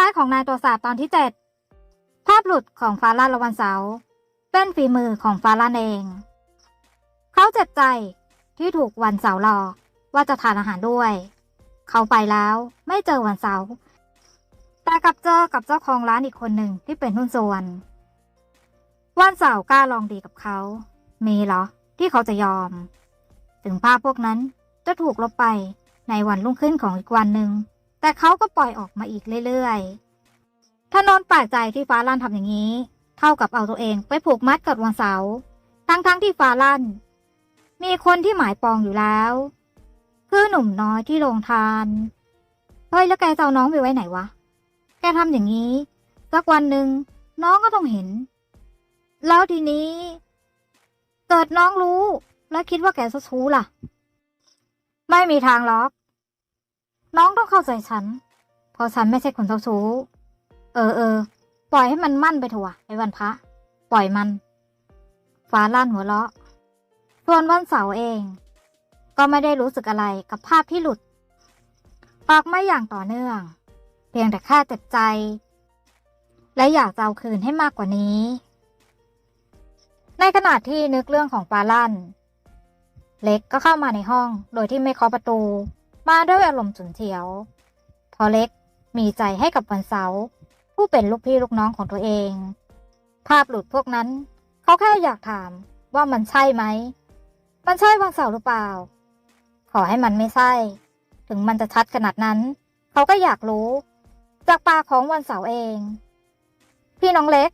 ร้ายของนายตัวสาบตอนที่เจ็ดภาพหลุดของฟาลั่นละวันเสาเป็นฝีมือของฟาลั่นเอง เขาเจ็บใจที่ถูกวันเสาร์หลอกว่าจะทานอาหารด้วย เขาไปแล้วไม่เจอวันเสาร์แต่กลับเจอกับเจ้าของร้านอีกคนหนึ่งที่เป็นหุ้นส่วน วันเสาร์กล้าลองดีกับเขา มีเหรอที่เขาจะยอม ถึงภาพพวกนั้นจะถูกลบไปในวันรุ่งขึ้นของอีกวันหนึ่ง แต่เขาก็ปล่อยออกมาอีกเรื่อยๆถ้านนท์แปลกใจที่ฟ้าลั่นทำอย่างนี้ เท่ากับเอาตัวเองไปผูกมัดกับวันเสาร์ทั้งๆที่ฟ้าลั่น มีคนที่หมายปองอยู่แล้ว คือหนุ่มน้อยที่โรงทานเฮ้ยแล้วแกจะเอาน้องไปไว้ไหนวะ แกทำอย่างนี้สักวันหนึ่งน้องก็ต้องเห็น แล้วทีนี้ เกิดน้องรู้ แล้วคิดว่าแกจะชู้ล่ะ ไม่มีทางหรอก น้องต้องเข้าใจฉัน เพราะฉันไม่ใช่คนเจ้าชู้ เออเออ ปล่อยให้มันมั่นไปเถอะไอ้วันพระ ปล่อยมัน ฟ้าลั่นหัวเราะ ส่วนวันเสาร์เอง ก็ไม่ได้รู้สึกอะไรกับภาพที่หลุดออกไมาอย่างต่อเนื่อง เพียงแต่แค่เจ็บใจ และอยากจะเอาคืนให้มากกว่านี้ ในขณะที่นึกเรื่องของฟ้าลั่น เล็กก็เข้ามาในห้องโดยที่ไม่เคาะประตู มาด้วยอารมณ์ฉุนเฉียว พอเล็กมีใจให้กับวันเสาร์ผู้เป็นลูกพี่ลูกน้องของตัวเอง ภาพหลุดพวกนั้น เขาแค่อยากถามว่ามันใช่ไหม มันใช่วันเสาร์หรือเปล่า ขอให้มันไม่ใช่ ถึงมันจะชัดขนาดนั้น เขาก็อยากรู้ จากปากของวันเสาร์เอง พี่น้องเล็ก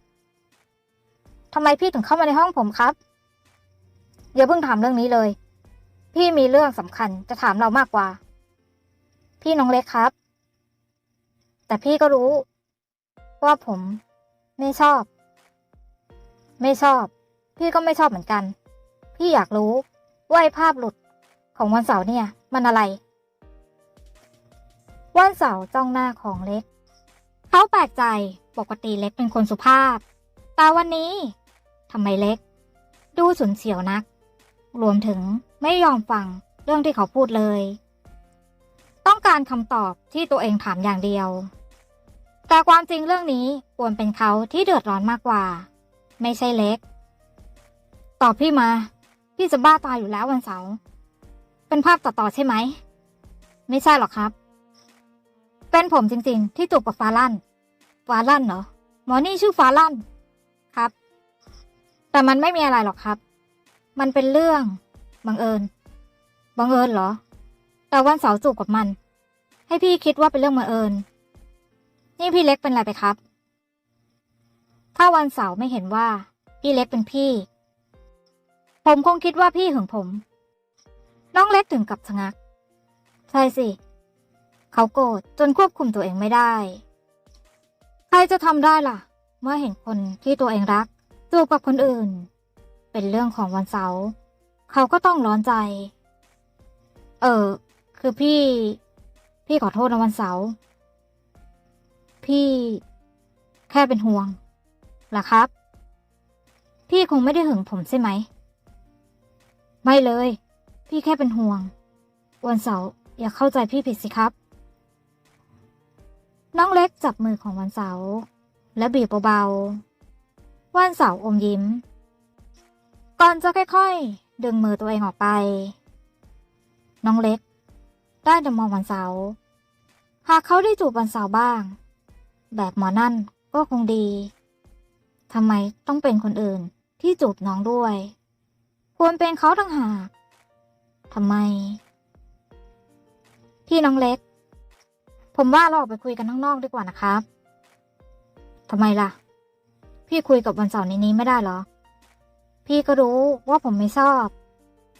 ทำไมพี่ถึงเข้ามาในห้องผมครับ อย่าเพิ่งถามเรื่องนี้เลย พี่มีเรื่องสำคัญจะถามเรามากกว่า พี่น้องเล็กครับ แต่พี่ก็รู้ ว่าผมไม่ชอบ ไม่ชอบ พี่ก็ไม่ชอบเหมือนกัน พี่อยากรู้ว่าไอ้ภาพหลุดของวันเสาร์เนี่ย มันอะไร วันเสาร์จ้องหน้าของเล็ก เขาแปลกใจปกติเล็กเป็นคนสุภาพ แต่วันนี้ทำไมเล็ก ดูฉุนเฉียวนัก รวมถึงไม่ยอมฟังเรื่องที่เขาพูดเลย ต้องการคำตอบที่ตัวเองถามอย่างเดียว แต่ความจริงเรื่องนี้ควรเป็นเขาที่เดือดร้อนมากกว่า ไม่ใช่เล็ก ตอบพี่มา พี่จะบ้าตายอยู่แล้ววันเสาร์เป็นภาพต่อใช่ไหม ไม่ใช่หรอกครับ เป็นผมจริงๆ ที่จูบกับฟ้าลั่นฟ้าลั่นเหรอหมอนี่ชื่อฟ้าลั่นครับ แต่มันไม่มีอะไรหรอกครับ มันเป็นเรื่องบังเอิญบังเอิญเหรอ แต่วันเสาร์จูบกับมัน ให้พี่คิดว่าเป็นเรื่องบังเอิญ นี่พี่เล็กเป็นอะไรไปครับ ถ้าวันเสาร์ไม่เห็นว่า พี่เล็กเป็นพี่ ผมคงคิดว่าพี่หึงผม น้องเล็กถึงกับชะงัก ใช่สิ เขาโกรธจนควบคุมตัวเองไม่ได้ ใครจะทำได้ล่ะ เมื่อเห็นคนที่ตัวเองรักจูบกับคนอื่น เป็นเรื่องของวันเสาร์เขาก็ต้องร้อนใจ เออ คือพี่ พี่ขอโทษนะวันเสาร์พี่แค่เป็นห่วงล่ะครับ พี่คงไม่ได้หึงผมใช่ไหม ไม่เลย พี่แค่เป็นห่วง วันเสาร์อย่าเข้าใจพี่ผิดสิครับ น้องเล็กจับมือของวันเสาร์และบีบเบาๆ วันเสาร์อมยิ้ม ก่อนจะค่อยๆ ดึงมือตัวเองออกไป น้องเล็ก ได้แต่มองวันเสาร์หากเขาได้จูบวันเสาร์บ้าง แบบหมอนั่นก็คงดีทำไมต้องเป็นคนอื่นที่จูบน้องด้วย ควรเป็นเขาทั้งหากทำไม พี่น้องเล็ก ผมว่าเราออกไปคุยกันข้างนอกดีกว่านะครับทำไมล่ะ พี่คุยกับวันเสาร์ในนี้ไม่ได้เหรอ พี่ก็รู้ว่าผมไม่ชอบ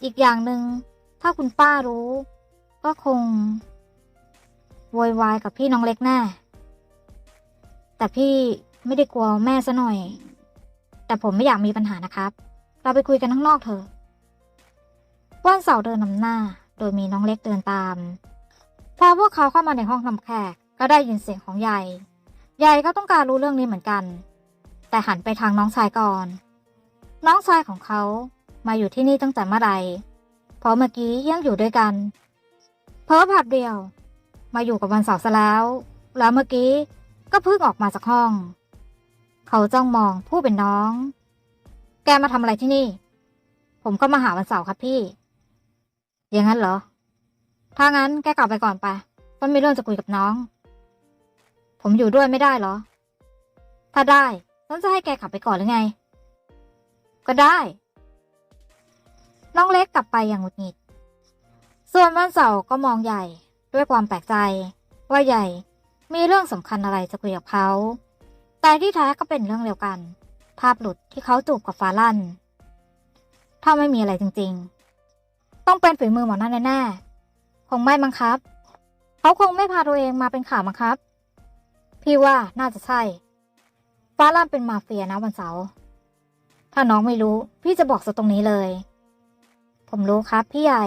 อีกอย่างหนึง่งถ้าคุณป้ารู้ ก็คงโวยวายกับพี่น้องเล็กแน่ แต่พี่ไม่ได้กลัวแม่ซะหน่อย แต่ผมไม่อยากมีปัญหานะครับ เราไปคุยกันข้างนอกเถอะวันเสาร์เดินนำหน้า โดยมีน้องเล็กเดินตาม พอพวกเขาเข้ามาในห้องทำแขก ก็ได้ยินเสียงของใหญ่ใหญ่ก็ต้องการรู้เรื่องนี้เหมือนกัน แต่หันไปทางน้องชายก่อน น้องชายของเขามาอยู่ที่นี่ตั้งแต่เมื่อไหร่เพราะเมื่อกี้ยังอยู่ด้วยกัน เพ้อผัดเดียว มาอยู่กับวันเสาร์ซะแล้ว แล้วเมื่อกี้ก็เพิ่งออกมาจากห้อง เขาจ้องมองผู้เป็นน้อง แกมาทำอะไรที่นี่ ผมก็มาหาวันเสาร์ครับพี่ อย่างนั้นเหรอ ถ้างั้นแกกลับไปก่อนไปต้นมีเรื่องจะคุยกับน้อง ผมอยู่ด้วยไม่ได้เหรอ ถ้าได้ต้นจะให้แกกลับไปก่อนหรือไง ก็ได้ น้องเล็กกลับไปอย่างหงุดหงิด ส่วนวันเสาร์ก็มองใหญ่ด้วยความแปลกใจ ว่าใหญ่ มีเรื่องสำคัญอะไรจะคุยกับเขา แต่ที่แท้ก็เป็นเรื่องเดียวกัน ภาพหลุดที่เขาจูบกับฟาลันถ้าไม่มีอะไรจริงๆ ต้องเป็นฝีมือหมอนั่นแน่ๆคงไม่มั้งครับ เขาคงไม่พาตัวเองมาเป็นข่าวมั้งครับ พี่ว่าน่าจะใช่ฟ้าลั่นเป็นมาเฟียนะวันเสาร์ถ้าน้องไม่รู้ พี่จะบอกซะตรงนี้เลย ผมรู้ครับพี่ใหญ่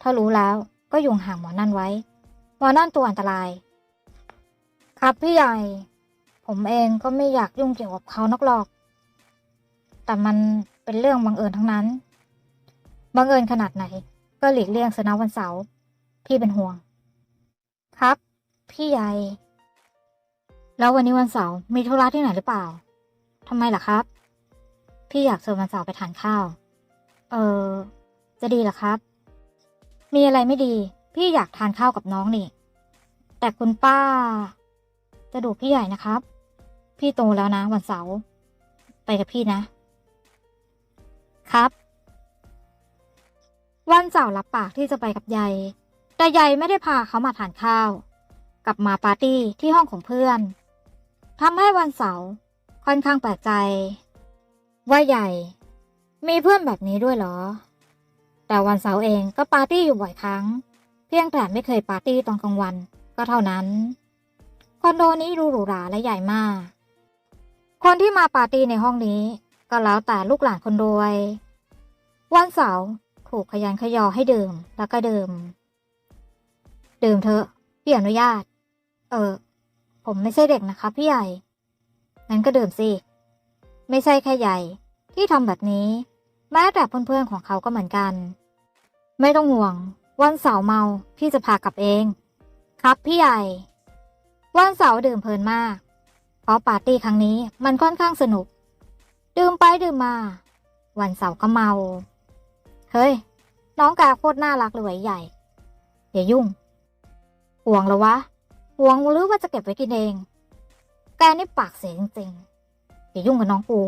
ถ้ารู้แล้วก็อยู่ห่างหมอนั่นไว้ หมอนั่นตัวอันตราย ครับพี่ใหญ่ ผมเองก็ไม่อยากยุ่งเกี่ยวกับเขานักหรอก แต่มันเป็นเรื่องบังเอิญทั้งนั้น บังเอิญขนาดไหน ก็หลีกเลี่ยงสนะวันเสาร์พี่เป็นห่วง ครับ พี่ใหญ่ แล้ววันนี้วันเสาร์มีธุระที่ไหนหรือเปล่าทำไมล่ะครับ พี่อยากชวนวันเสาร์ไปทานข้าว เออจะดีเหรอครับ มีอะไรไม่ดี พี่อยากทานข้าวกับน้องนี่ แต่คุณป้า จะดูพี่ใหญ่นะครับ พี่โตแล้วนะวันเสาร์ไปกับพี่นะ ครับ วันเสาร์รับปากที่จะไปกับยายแต่ยายไม่ได้พาเขามาทานข้าว กลับมาปาร์ตี้ที่ห้องของเพื่อนทำให้วันเสาร์ค่อนข้างแปลกใจ ว่าใหญ่ มีเพื่อนแบบนี้ด้วยเหรอ แต่วันเสาร์เองก็ปาร์ตี้อยู่บ่อยครั้ง เพียงแต่ไม่เคยปาร์ตี้ตอนกลางวันก็เท่านั้น คอนโดนี้ดูหรูหราและใหญ่มาก คนที่มาปาร์ตี้ในห้องนี้ ก็แล้วแต่ลูกหลานคนรวย วันเสาร์ถูกขยันขยอให้ดื่มแล้วก็ดื่ม ดื่มเถอะพี่อนุญาต เออ ผมไม่ใช่เด็กนะคะพี่ใหญ่งั้นก็ดื่มสิ ไม่ใช่แค่ใหญ่ที่ทำแบบนี้ แม้แต่เพื่อนๆของเขาก็เหมือนกัน ไม่ต้องห่วง วันเสาร์เมาพี่จะพากลับเอง ครับพี่ใหญ่ วันเสาร์ดื่มเพลินมาก เพราะปาร์ตี้ครั้งนี้มันค่อนข้างสนุก ดื่มไปดื่มมา วันเสาร์ก็เมา เฮ้ย น้องกาโคตรน่ารักเลยใหญ่ อย่ายุ่ง ห่วงเหรอวะ ห่วงหรือว่าจะเก็บไว้กินเอง แกนี่ปากเสียจริงๆ อย่ายุ่งกับน้องกู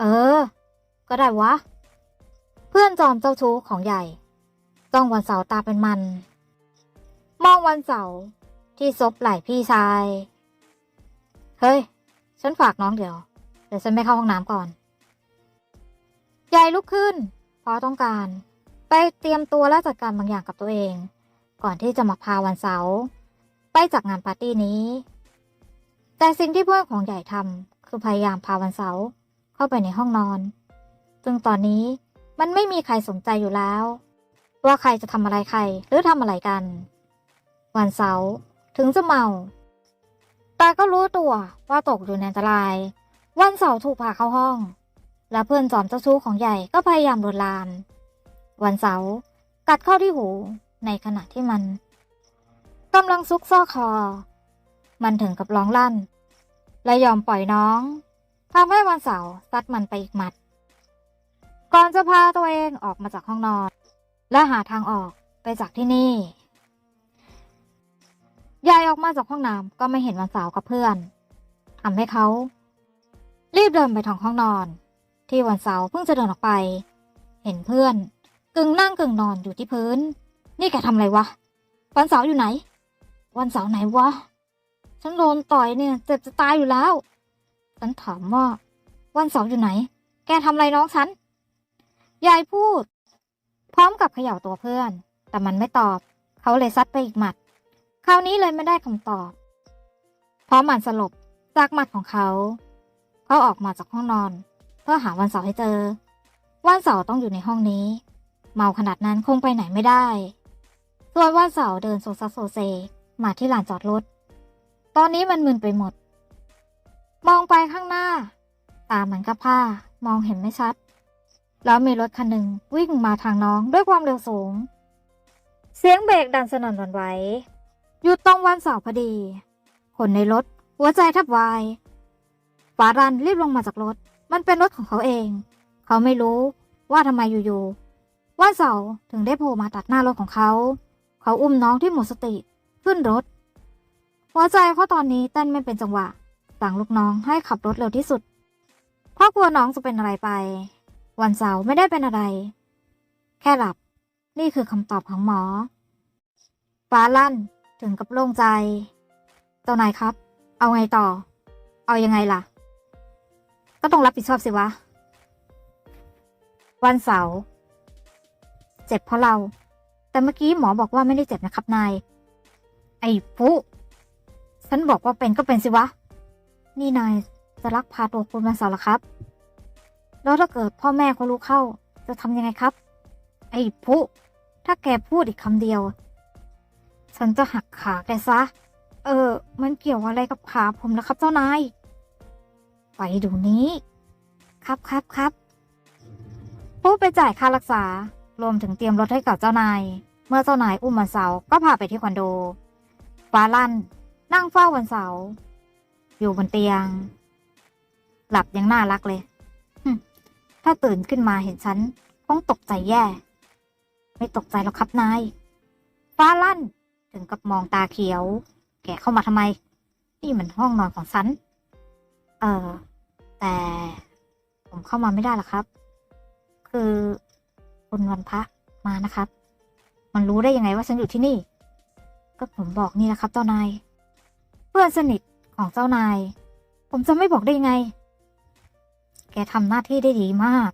เออ ก็ได้วะ เพื่อนจอมเจ้าชู้ของใหญ่ ต้องวันเสาร์ตาเป็นมัน มองวันเสาร์ที่ซบไหล่พี่ชาย เฮ้ย ฉันฝากน้องเดี๋ยว เดี๋ยวฉันไปเข้าห้องน้ำก่อนใหญ่ลุกขึ้น เพราะต้องการ ไปเตรียมตัวและจัดการบางอย่างกับตัวเอง ก่อนที่จะมาพาวันเสาร์ไปจากงานปาร์ตี้นี้ แต่สิ่งที่เพื่อนของใหญ่ทำคือพยายามพาวันเสาร์เข้าไปในห้องนอน ซึ่งตอนนี้มันไม่มีใครสนใจอยู่แล้ว ว่าใครจะทำอะไรใครหรือทำอะไรกัน วันเสาร์ถึงจะเมาแต่ก็รู้ตัวว่าตกอยู่ในอันตราย วันเสาร์ถูกพาเข้าห้อง และเพื่อนจอมเจ้าชู้ของใหญ่ก็พยายามลวนลาม วันเสาร์กัดเข้าที่หูในขณะที่มันกำลังซุกซ่อคอ มันถึงกับร้องลั่น และยอมปล่อยน้องทำให้วันเสาร์ซัดมันไปอีกหมัด ก่อนจะพาตัวเองออกมาจากห้องนอน และหาทางออกไปจากที่นี่ ยายออกมาจากห้องน้ำก็ไม่เห็นวันเสาร์กับเพื่อนทำให้เขา รีบเดินไปทางห้องนอน ที่วันเสาร์เพิ่งจะเดินออกไป เห็นเพื่อน กึ่งนั่งกึ่งนอนอยู่ที่พื้น นี่แกทำอะไรวะ วันเสาร์อยู่ไหน วันเสาร์ไหนวะ ฉันโดนต่อยเนี่ย เจ็บจะตายอยู่แล้ว ฉันถามว่า วันเสาร์อยู่ไหน แกทำอะไรน้องฉัน ยายพูด พร้อมกับเขย่าตัวเพื่อน แต่มันไม่ตอบ เขาเลยซัดไปอีกหมัด คราวนี้เลยไม่ได้คำตอบ เพราะมันสลบจากหมัดของเขา เขาออกมาจากห้องนอน เพื่อหาวันเสาร์ให้เจอ วันเสาร์ต้องอยู่ในห้องนี้ เมาขนาดนั้นคงไปไหนไม่ได้ ส่วนวันเสาร์เดินโซซัสโซเซมาที่ลานจอดรถ ตอนนี้มันมึนไปหมด มองไปข้างหน้า ตามันกับผ้ามองเห็นไม่ชัด แล้วมีรถคันหนึ่งวิ่งมาทางน้องด้วยความเร็วสูง เสียงเบรกดังสนั่นหวั่นไหวหยุดตรงวันเสาร์พอดี คนในรถหัวใจแทบวายฟารันรีบลงมาจากรถ มันเป็นรถของเขาเอง เขาไม่รู้ว่าทำไมอยู่ๆวันเสาร์ถึงได้โผล่มาตัดหน้ารถของเขา เขาอุ้มน้องที่หมดสติขึ้นรถ หัวใจเขาตอนนี้เต้นไม่เป็นจังหวะสั่งลูกน้องให้ขับรถเร็วที่สุดเพราะกลัวน้องจะเป็นอะไรไป วันเสาร์ไม่ได้เป็นอะไร แค่หลับ นี่คือคำตอบของหมอ ฟ้าลั่นถึงกับโล่งใจ เจ้านายครับ เอาไงต่อ เอายังไงล่ะ ก็ต้องรับผิดชอบสิวะ วันเสาร์เจ็บเพราะเรา แต่เมื่อกี้หมอบอกว่าไม่ได้เจ็บนะครับนาย ไอ้ปุ๊ฉันบอกว่าเป็นก็เป็นสิวะ นี่นายจะลักพาตัวคุณวันเสาร์หรอครับ แล้วถ้าเกิดพ่อแม่เขารู้เข้า จะทำยังไงครับ ไอ้ปุ๊ถ้าแกพูดอีกคำเดียว ฉันจะหักขาแกซะ เออ มันเกี่ยวอะไรกับขาผมนะครับเจ้านาย ไปดูนี้ ครับครับครับปุ๊ไปจ่ายค่ารักษา รวมถึงเตรียมรถให้กับเจ้านาย เมื่อเจ้านายอุ้มวันเสาร์ก็พาไปที่คอนโด ฟ้าลั่น นั่งเฝ้าวันเสาร์อยู่บนเตียง หลับยังน่ารักเลย ถ้าตื่นขึ้นมาเห็นฉันคงตกใจแย่ ไม่ตกใจหรอกครับนาย ฟ้าลั่นถึงกับมองตาเขียว แกเข้ามาทำไม นี่มันห้องนอนของฉัน เออ แต่ผมเข้ามาไม่ได้หรอกครับ คือคุณวันพระมานะครับ มันรู้ได้ยังไงว่าฉันอยู่ที่นี่ ก็ผมบอกนี่แหละครับเจ้านาย เพื่อนสนิทของเจ้านาย ผมจะไม่บอกได้ยังไง แกทำหน้าที่ได้ดีมาก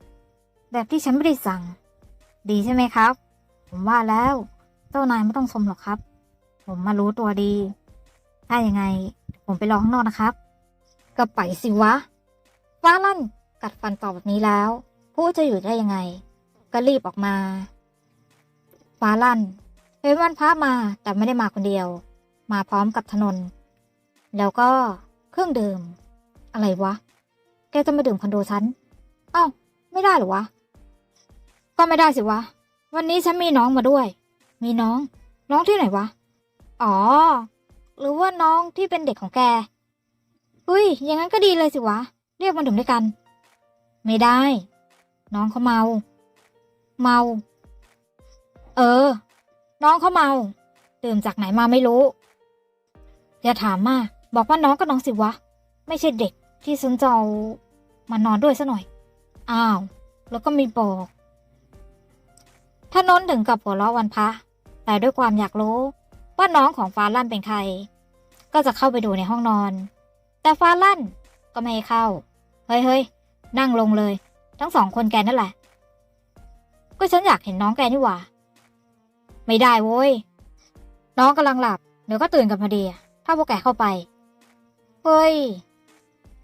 แบบที่ฉันไม่ได้สั่ง ดีใช่ไหมครับ ผมว่าแล้ว เจ้านายไม่ต้องชมหรอกครับ ผมมารู้ตัวดี ถ้ายังไง ผมไปรอข้างนอกนะครับ ก็ไปสิวะฟ้าลั่นกัดฟันตอบแบบนี้แล้ว ผู้จะอยู่ได้ยังไง ก็รีบออกมาฟ้าลั่นเห็นวันพระมาแต่ไม่ได้มาคนเดียว มาพร้อมกับถนน แล้วก็เครื่องดื่มอะไรวะ แกจะมาดื่มคอนโดฉันเอ้าไม่ได้หรอวะ ก็ไม่ได้สิวะ วันนี้ฉันมีน้องมาด้วย มีน้อง น้องที่ไหนวะ อ๋อ หรือว่าน้องที่เป็นเด็กของแก อุ้ย อย่างนั้นก็ดีเลยสิวะ เรียกมาดื่มด้วยกัน ไม่ได้ น้องเขาเมา เมา เออ น้องเขาเมา ดื่มจากไหนมาไม่รู้ อย่าถามมาก บอกว่าน้องก็น้องสิวะ ไม่ใช่เด็ก ที่ฉันจะเอามานอนด้วยซะหน่อย อ้าว แล้วก็มีบอกถนนถึงกับหัวเราะวันพระแต่ด้วยความอยากรู้ว่าน้องของฟ้าลั่นเป็นใคร ก็จะเข้าไปดูในห้องนอน แต่ฟ้าลั่นก็ไม่ให้เข้า เฮ้ยเฮ้ยนั่งลงเลย ทั้งสองคนแกนั่นแหละ ก็ฉันอยากเห็นน้องแกนี่หว่า ไม่ได้โว้ย น้องกำลังหลับ เดี๋ยวก็ตื่นกันพอดี ถ้าพวกแกเข้าไป เฮ้ย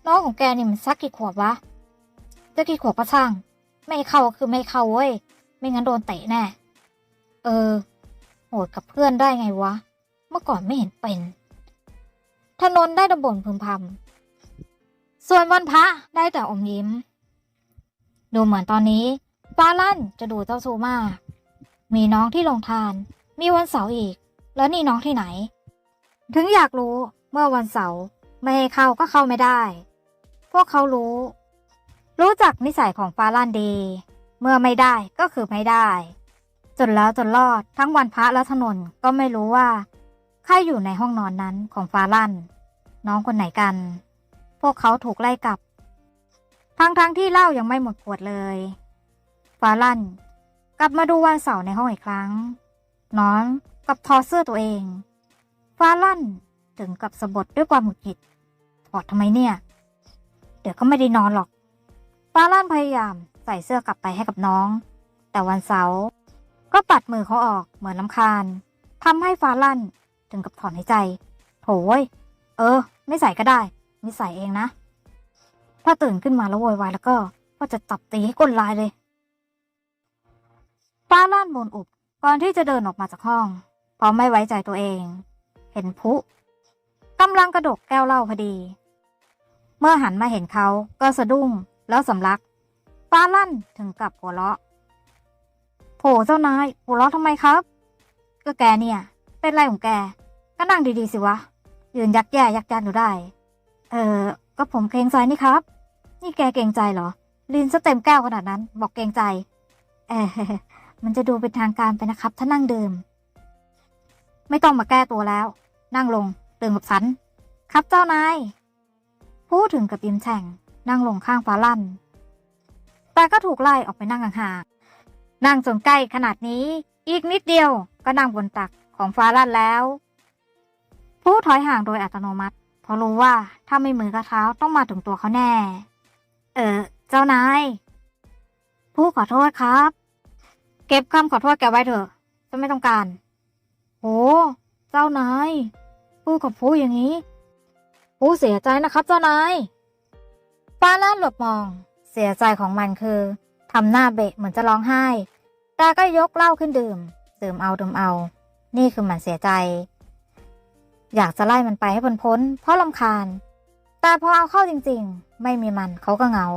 น้องของแกนี่มันสักกี่ขวบวะจะกี่ขวบก็ช่าง ไม่เข้าคือไม่เข้าเว้ย ไม่งั้นโดนเตะแน่ เออ โหดกับเพื่อนได้ไงวะ เมื่อก่อนไม่เห็นเป็นถนนได้ดบ่นพึมพำส่วนวันพระได้แต่อมยิ้ม ดูเหมือนตอนนี้ฟ้าลั่นจะดูเจ้าชู้มาก มีน้องที่ลงทาน มีวันเสาร์อีก แล้วนี่น้องที่ไหน ถึงอยากรู้เมื่อวันเสาร์ไม่ให้เข้าก็เข้าไม่ได้ วกเขารู้ รู้จักนิสัยของฟ้าลั่นดี เมื่อไม่ได้ก็คือไม่ได้ จนแล้วจนรอดทั้งวันพระและถนนก็ไม่รู้ว่าใครอยู่ในห้องนอนนั้นของฟ้าลั่นน้องคนไหนกัน พวกเขาถูกไล่กลับ ทั้งทั้งๆที่เหล้ายังไม่หมดขวดเลยฟ้าลั่นกลับมาดูวันเสาร์ในห้องอีกครั้ง น้องกับทอดเสื้อตัวเองฟ้าลั่นถึงกับสะบดด้วยความหงุดหงิดถอดทำไมเนี่ย ดี๋ยวก็ไม่ได้นอนหรอกฟ้าลั่นพยายามใส่เสื้อกลับไปให้กับน้อง แต่วันเสาร์ก็ปัดมือเขาออกเหมือนลำคาญทำให้ฟ้าลั่นถึงกับถอนหายใจ โถยเออ ไม่ใส่ก็ได้ไม่ใส่เองนะ ถ้าตื่นขึ้นมาแล้วโวยวายแล้วก็ ก็จะจับตีให้ก้นลายเลยฟ้าลั่นบนอุบก่อนที่จะเดินออกมาจากห้อง เพราะไม่ไว้ใจตัวเอง เห็นพุกำลังกระดกแก้วเหล้าพอดี เมื่อหันมาเห็นเขาก็สะดุ้งแล้วสำลัก ฟ้าลั่นถึงกับหัวเราะโผเจ้านายหัวเราะทำไมครับ ก็แกเนี่ย เป็นไรของแก ก็นั่งดีๆสิวะ ยืนยักแย่ยักยันอยู่ได้ เออ ก็ผมเกรงใจนี่ครับ นี่แกเกรงใจเหรอ ลินซะเต็มแก้วขนาดนั้น บอกเกรงใจ เออมันจะดูเป็นทางการไปนะครับ ถ้านั่งดื่ม ไม่ต้องมาแก้ตัวแล้ว นั่งลงดื่มกับฉัน ครับเจ้านาย พูดถึงกับยิ้มแฉ่งนั่งลงข้างฟ้าลั่น แต่ก็ถูกไล่ออกไปนั่งห่างๆนั่งจนใกล้ขนาดนี้ อีกนิดเดียวก็นั่งบนตักของฟ้าลั่นแล้ว ผู้ถอยห่างโดยอัตโนมัติ เพราะรู้ว่าถ้าไม่มือกับเท้าต้องมาถึงตัวเขาแน่ เออ เจ้านาย ผู้ขอโทษครับ เก็บคำขอโทษแกไว้เถอะฉันไม่ต้องการโอ้เจ้านาย ผู้กับผู้อย่างนี้ ผู้เสียใจนะครับเจ้านายฟ้าลั่นหลบมอง เสียใจของมันคือทำหน้าเบะเหมือนจะร้องไห้ แต่ก็ยกเหล้าขึ้นดื่ม ดื่มเอาดื่มเอา นี่คือมันเสียใจ อยากจะไล่มันไปให้พ้นพ้นเพราะลำคาญ แต่พอเอาเข้าจริงๆ ไม่มีมันเขาก็เหงา